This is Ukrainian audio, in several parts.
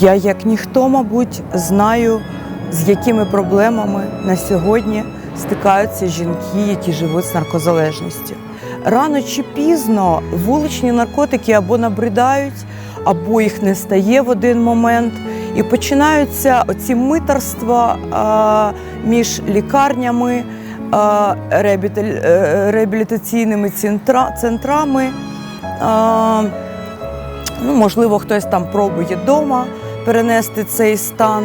Я, як ніхто, мабуть, знаю, з якими проблемами на сьогодні стикаються жінки, які живуть з наркозалежністю. Рано чи пізно вуличні наркотики або набридають, або їх не стає в один момент. І починаються оці митерства а, між лікарнями, а, е, реабілітаційними центра- центрами. А, ну, можливо, хтось там пробує вдома перенести цей стан.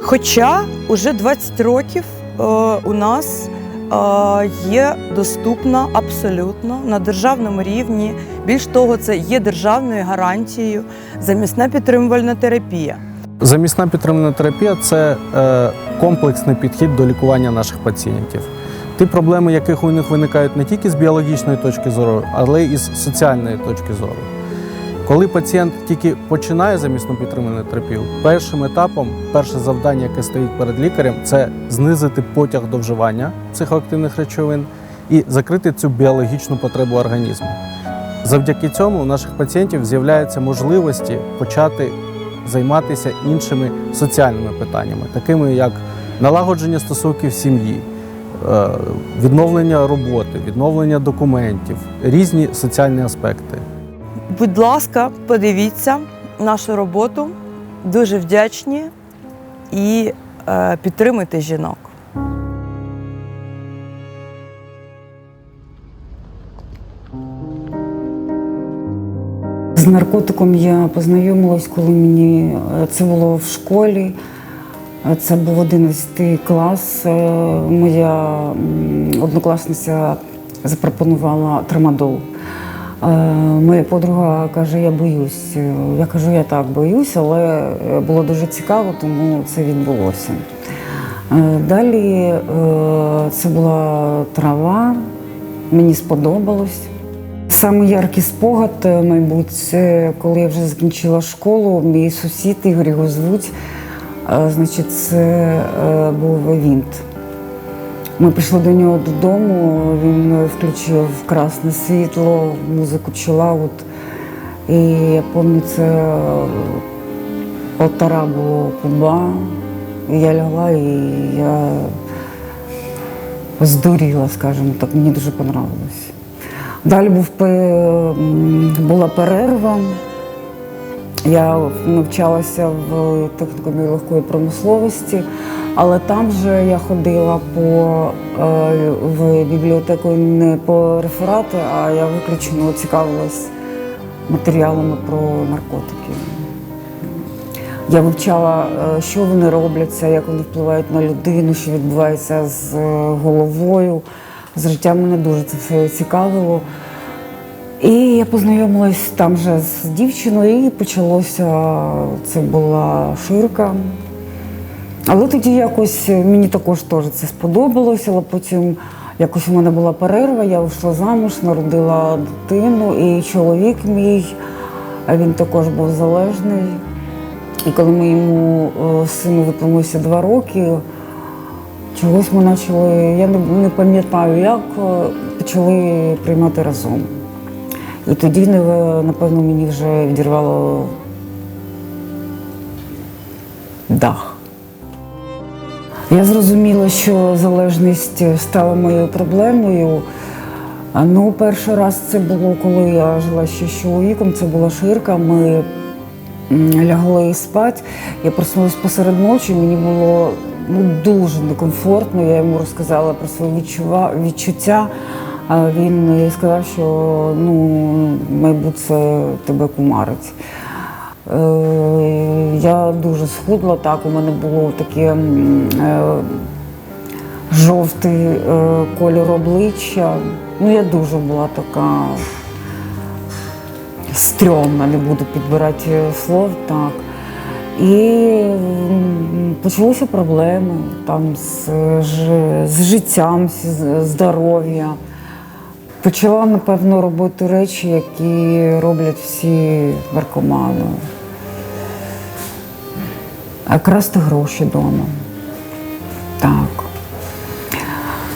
Хоча уже 20 років е, у нас е, є доступна абсолютно на державному рівні. Більш того, це є державною гарантією замісна підтримувальна терапія. Замісна підтримана терапія це е, комплексний підхід до лікування наших пацієнтів. Ті проблеми, яких у них виникають не тільки з біологічної точки зору, але й з соціальної точки зору. Коли пацієнт тільки починає замісну підтриману терапію, першим етапом, перше завдання, яке стоїть перед лікарем, це знизити потяг до вживання психоактивних речовин і закрити цю біологічну потребу організму. Завдяки цьому у наших пацієнтів з'являються можливості почати займатися іншими соціальними питаннями, такими як налагодження стосунків сім'ї, е, відновлення роботи, відновлення документів, різні соціальні аспекти. Будь ласка, подивіться нашу роботу. Дуже вдячні і е, підтримуйте жінок. З наркотиком я познайомилась, коли мені е, це було в школі. Е, Це був 11 клас. Моя однокласниця запропонувала трамадол. Е, Моя подруга каже, я боюсь. Е, Я кажу, я так боюсь, але е, було дуже цікаво, тому це відбулося. Далі це була трава, мені сподобалось. Самий яркий спогад, мабуть, це коли я вже закінчила школу, мій сусід Ігор його звуть. Значить, це був Вінт. Ми прийшли до нього додому, він включив красне світло, музику чилаут. І я пам'ятаю, це полтора було куба. Я лягла і я здуріла, скажімо так, мені дуже понравилось. Далі був, була перерва. Я навчалася в технікумі легкої промисловості, але там же я ходила по, е, в бібліотеку не по реферати, а я виключно цікавилась матеріалами про наркотики. Я вивчала, е, що вони робляться, як вони впливають на людину, що відбувається з е, головою. З життям мене дуже це все цікавило. І я познайомилась там же з дівчиною, і почалося це була ширка. Але тоді якось мені також теж це сподобалося, але потім якось у мене була перерва, я вийшла замуж, народила дитину, і чоловік мій, він також був залежний. І коли моєму е, сину виповнилося два роки, чогось ми почали, я не, не пам'ятаю як, е, почали приймати разом. І тоді, напевно, мені вже відірвало дах. Я зрозуміла, що залежність стала моєю проблемою. Ну, перший раз це було, коли я жила ще з чоловіком, це була ширка. Ми лягли спати. Я проснулась посеред ночі, мені було ну, дуже некомфортно. Я йому розказала про свої відчуття. А він сказав, що ну, мабуть, тебе кумарить. Е, я дуже схудла, так, у мене було таке е, жовтий е, кольор обличчя. Ну, я дуже була така стрьомна, не буду підбирати слов так. І почалися проблеми там з, з життям, з здоров'ям. Почала, напевно, робити речі, які роблять всі наркомани. Красти гроші вдома. Так.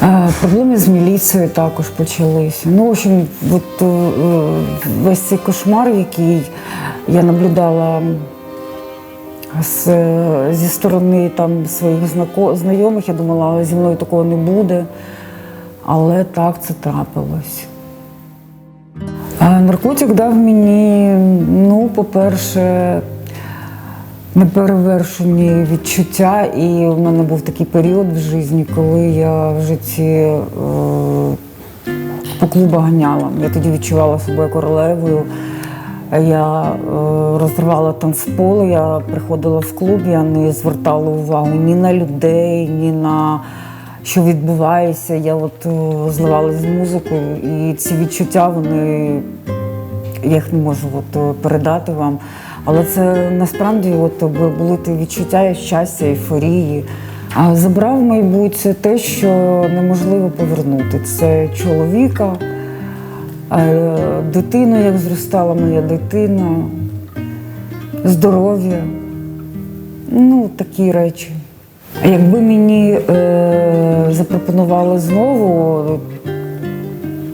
Е, Проблеми з міліцією також почалися. Ну, в общем, от, е, е, весь цей кошмар, який я наблюдала з, зі сторони там своїх знайомих. Я думала, зі мною такого не буде. Але так це трапилось. А наркотик дав мені, ну, по-перше, неперевершені відчуття. І в мене був такий період в житті, коли я в житті е, по клубах ганяла. Я тоді відчувала себе королевою. Я е, розривала танцполи, я приходила в клуб, я не звертала увагу ні на людей, ні на що відбувається. Я от е, зливалась з музикою, і ці відчуття, вони я їх не можу от, передати вам. Але це насправді от, були ті відчуття щастя, ейфорії. А забрав, мабуть, те, що неможливо повернути. Це чоловіка, е, дитину, як зростала моя дитина, здоров'я. Ну, такі речі. Якби мені е, запропонували знову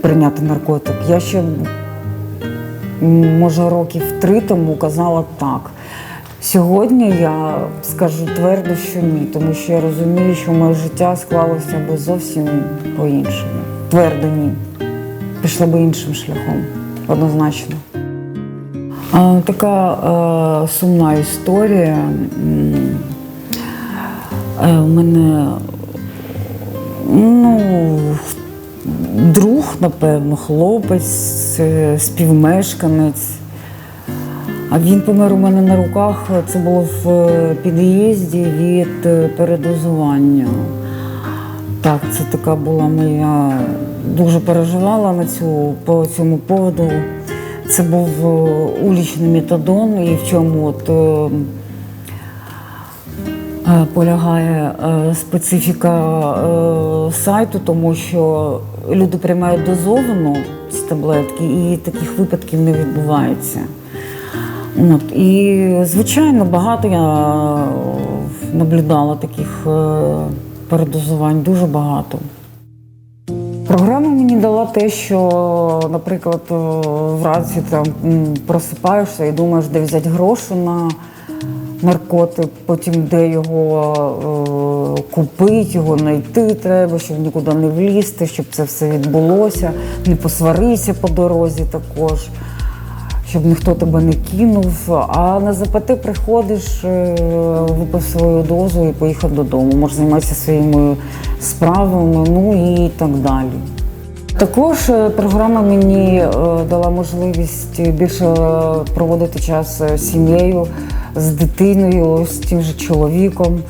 прийняти наркотик, я ще може років три тому казала так. Сьогодні я скажу твердо, що ні, тому що я розумію, що моє життя склалося би зовсім по-іншому. Твердо ні. Пішла би іншим шляхом, однозначно. Така е, сумна історія. Е, У мене ну, друг, напевно, хлопець, е, співмешканець. А він помер у мене на руках. Це було в е, під'їзді від е, передозування. Так, це така була моя. Дуже переживала на цю, по цьому поводу. Це був улічний метадон, і в чому от, полягає специфіка сайту, тому що люди приймають дозовано ці таблетки, і таких випадків не відбувається. От, і, звичайно, багато я наблюдала таких е, передозувань, дуже багато. Програма мені дала те, що, наприклад, е, вранці там просипаєшся і думаєш, де взяти гроші на наркотик, потім де його е, купити, його знайти треба, щоб нікуди не влізти, щоб це все відбулося, не посваритися по дорозі також щоб ніхто тебе не кинув. А на ЗПТ приходиш, е, випив свою дозу і поїхав додому. Можеш займатися своїми справами, ну і так далі. Також е, програма мені е, дала можливість більше проводити час з сім'єю, з дитиною, з тим же чоловіком,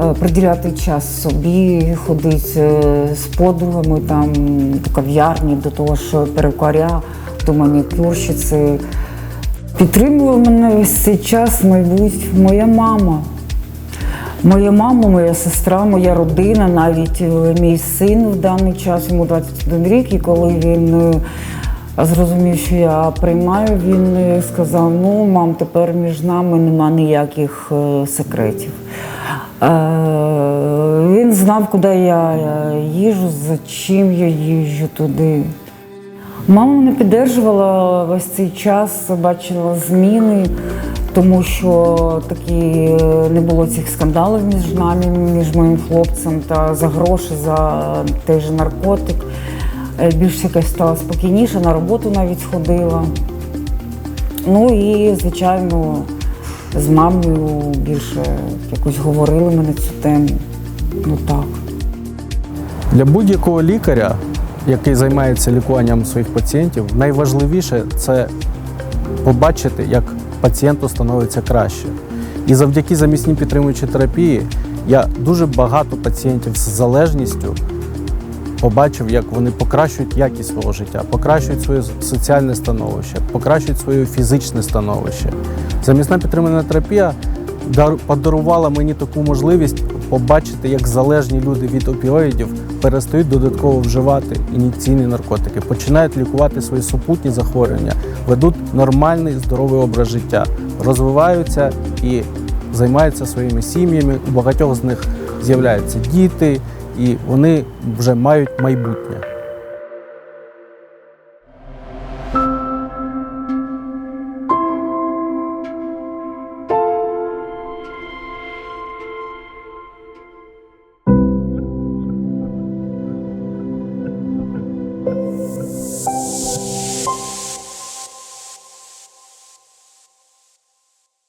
е, приділяти час собі, ходити е, з подругами там до кав'ярні, до того ж перукаря, до манікюрщиці. Підтримувала мене весь цей час, мабуть, моя мама. Моя мама, моя сестра, моя родина, навіть е, мій син в даний час, йому 21 рік, і коли він зрозумів, що я приймаю, він е, сказав: ну, мам, тепер між нами нема ніяких е, секретів. Е, Він знав, куди я їжу, за чим я їжджу туди. Мама мене підтримувала весь цей час, бачила зміни, тому що такі не було цих скандалів між нами, між моїм хлопцем та за гроші, за той же наркотик. Е, Більш якась стала спокійніше, на роботу навіть ходила. Ну і, звичайно, з мамою більше якось говорили ми на цю тему. Ну так. Для будь-якого лікаря, який займається лікуванням своїх пацієнтів, найважливіше це побачити, як пацієнту становиться краще. І завдяки замісній підтримуючій терапії я дуже багато пацієнтів з залежністю побачив, як вони покращують якість свого життя, покращують своє соціальне становище, покращують своє фізичне становище. Замісна підтримана терапія дар- подарувала мені таку можливість побачити, як залежні люди від опіоїдів перестають додатково вживати ініційні наркотики, починають лікувати свої супутні захворювання, ведуть нормальний здоровий образ життя, розвиваються і займаються своїми сім'ями. У багатьох з них з'являються діти, і вони вже мають майбутнє.